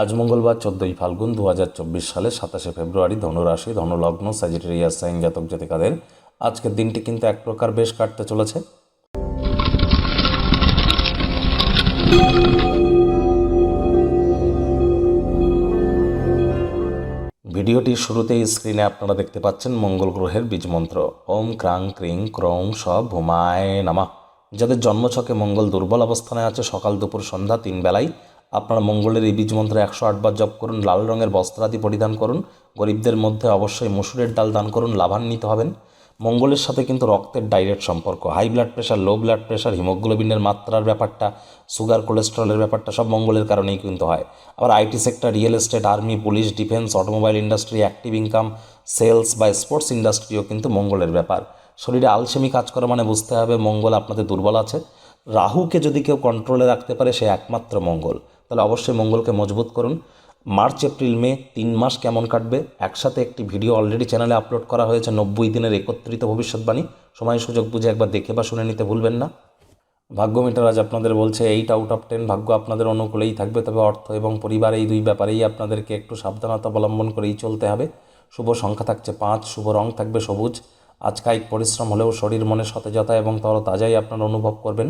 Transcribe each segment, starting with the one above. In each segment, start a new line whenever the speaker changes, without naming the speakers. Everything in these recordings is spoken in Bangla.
আজ মঙ্গলবার চোদ্দোই ফাল্গুন দু হাজার চব্বিশ সালে সাতাশে ফেব্রুয়ারি ধনুরাশি, ধনুলগ্ন স্যাজিটেরিয়াস সাইন জাতক জাতিকাদের আজকের দিনটি কিন্তু এক প্রকার বেশ কাটতে চলেছে। ভিডিওটির শুরুতেই স্ক্রিনে আপনারা দেখতে পাচ্ছেন মঙ্গল গ্রহের বীজমন্ত্র ওম ক্রাং ক্রিং ক্রৌং স ভূমায় নামা। যাদের জন্মছকে মঙ্গল দুর্বল অবস্থানে আছে, সকাল দুপুর সন্ধ্যা তিন বেলায় আপনারা মঙ্গলের এই বীজমন্ত্র একশো আটবার জপ করুন, লাল রঙের বস্ত্রাদি পরিধান করুন, গরিবদের মধ্যে অবশ্যই মসুরের ডাল দান করুন, লাভান্বিত হবেন। মঙ্গলের সাথে কিন্তু রক্তের ডাইরেক্ট সম্পর্ক high blood pressure low blood pressure হিমোগ্লোবিনের মাত্রার ব্যাপারটা সুগার কোলেস্ট্রলের ব্যাপারটা সব মঙ্গলের কারণেই কিন্তু হয়। আবার IT sector real estate army police defence automobile industry active income sales বা স্পোর্টস ইন্ডাস্ট্রিও কিন্তু মঙ্গলের ব্যাপার। শরীরে আলসেমি কাজ করা মানে বুঝতে হবে মঙ্গল আপনাদের দুর্বল আছে। রাহুকে যদি কেউ কন্ট্রোলে রাখতে পারে, সে একমাত্র মঙ্গল। তাহলে অবশ্যই মঙ্গলকে মজবুত করুন। মার্চ, এপ্রিল, মে তিন মাস কেমন কাটবে? একসাথে একটি ভিডিও অলরেডি চ্যানেলে আপলোড করা হয়েছে নব্বই দিনের একত্রিত ভবিষ্যৎবাণী। সময় সুযোগ বুঝে একবার দেখে বা শুনে নিতে ভুলবেন না। ভাগ্য মিটার আজ আপনাদের বলছে এইট আউট অফ টেন ভাগ্য আপনাদের অনুকূলেই থাকবে। তবে অর্থ এবং পরিবার এই দুই ব্যাপারেই আপনাদেরকে একটু সাবধানতা অবলম্বন করেই চলতে হবে। শুভ সংখ্যা থাকছে পাঁচ, শুভ রং থাকবে সবুজ। আজ কায়িক পরিশ্রম হলেও শরীর মনে সতেজতা এবং তরতাজাই আপনারা অনুভব করবেন।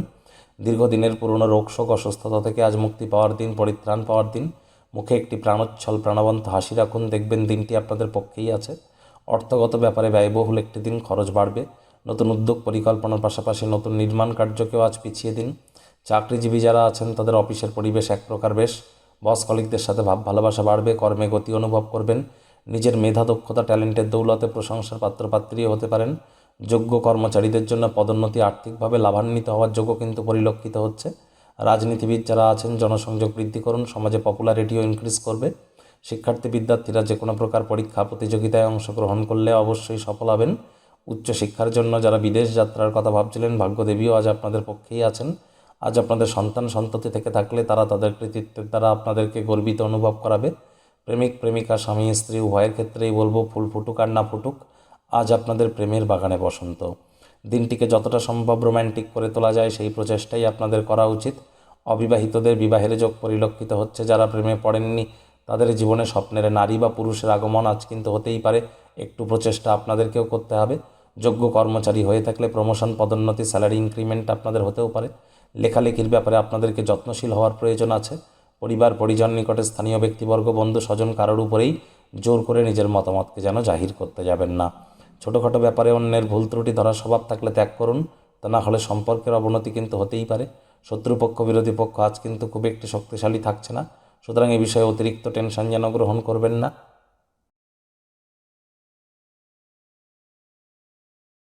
দীর্ঘদিনের পুরনো রোগ শোক, অসুস্থতা থেকে আজ মুক্তি পাওয়ার দিন, পরিত্রাণ পাওয়ার দিন। মুখে একটি প্রাণোচ্ছল, প্রাণবন্ত হাসি রাখুন। দেখবেন দিনটি আপনাদের পক্ষেই আছে। অর্থগত ব্যাপারে ব্যয়বহুল একটি দিন, খরচ বাড়বে। নতুন উদ্যোগ পরিকল্পনার পাশাপাশি নতুন নির্মাণ কার্যকেও আজ পিছিয়ে দিন। চাকরিজীবী যারা আছেন, তাদের অফিসের পরিবেশ এক প্রকার বেশ। বস কলিকদের সাথে ভাব, ভালোবাসা বাড়বে, কর্মে গতি অনুভব করবেন। নিজের মেধা, দক্ষতা, ট্যালেন্টের দৌলতে প্রশংসার পাত্রপাত্রীও হতে পারেন। যোগ্য কর্মচারীদের জন্য পদোন্নতি আর্থিকভাবে লাভান্বিত হওয়ার যোগ্য কিন্তু পরিলক্ষিত হচ্ছে। রাজনীতিবিদ যারা আছেন, জনসংযোগ বৃদ্ধি করুন, সমাজে পপুলারিটিও ইনক্রিজ করবে। শিক্ষার্থী, বিদ্যার্থীরা যে কোনো প্রকার পরীক্ষা, প্রতিযোগিতায় অংশগ্রহণ করলে অবশ্যই সফল হবেন। উচ্চশিক্ষার জন্য যারা বিদেশ যাত্রার কথা ভাবছিলেন, ভাগ্যদেবীও আজ আপনাদের পক্ষেই আছেন। আজ আপনাদের সন্তান সন্ততি থেকে থাকলে তারা তাদের কৃতিত্বের দ্বারা আপনাদেরকে গর্বিত অনুভব করাবে। প্রেমিক, প্রেমিকা, স্বামী, স্ত্রী, উভয়ের ক্ষেত্রেই বলব, ফুল ফুটুক আর না ফুটুক আজ আপনাদের প্রেমের বাগানে বসন্ত। দিনটিকে যতটা সম্ভব রোম্যান্টিক করে তোলা যায় সেই প্রচেষ্টাই আপনাদের করা উচিত। অবিবাহিতদের বিবাহের যোগ পরিলক্ষিত হচ্ছে যারা প্রেমে পড়েননি, তাদের জীবনে স্বপ্নের নারী বা পুরুষের আগমন আজ কিন্তু হতেই পারে। একটু প্রচেষ্টা আপনাদেরকেও করতে হবে। যোগ্য কর্মচারী হয়ে থাকলে প্রমোশন পদোন্নতি স্যালারি ইনক্রিমেন্ট আপনাদের হতেও পারে। লেখালেখির ব্যাপারে আপনাদেরকে যত্নশীল হওয়ার প্রয়োজন আছে। পরিবার, পরিজন নিকটে স্থানীয় ব্যক্তিবর্গ, বন্ধু, স্বজন কারোর উপরেই জোর করে নিজের মতামতকে যেন জাহির করতে যাবেন না। ছোটোখাটো ব্যাপারে অন্যের ভুল ত্রুটি ধরার স্বভাব থাকলে ত্যাগ করুন। তা না হলে সম্পর্কের অবনতি কিন্তু হতেই পারে। শত্রুপক্ষ, বিরোধী পক্ষ আজ কিন্তু খুব একটি শক্তিশালী থাকছে না। সুতরাং এ বিষয়ে অতিরিক্ত টেনশন যেন গ্রহণ করবেন না।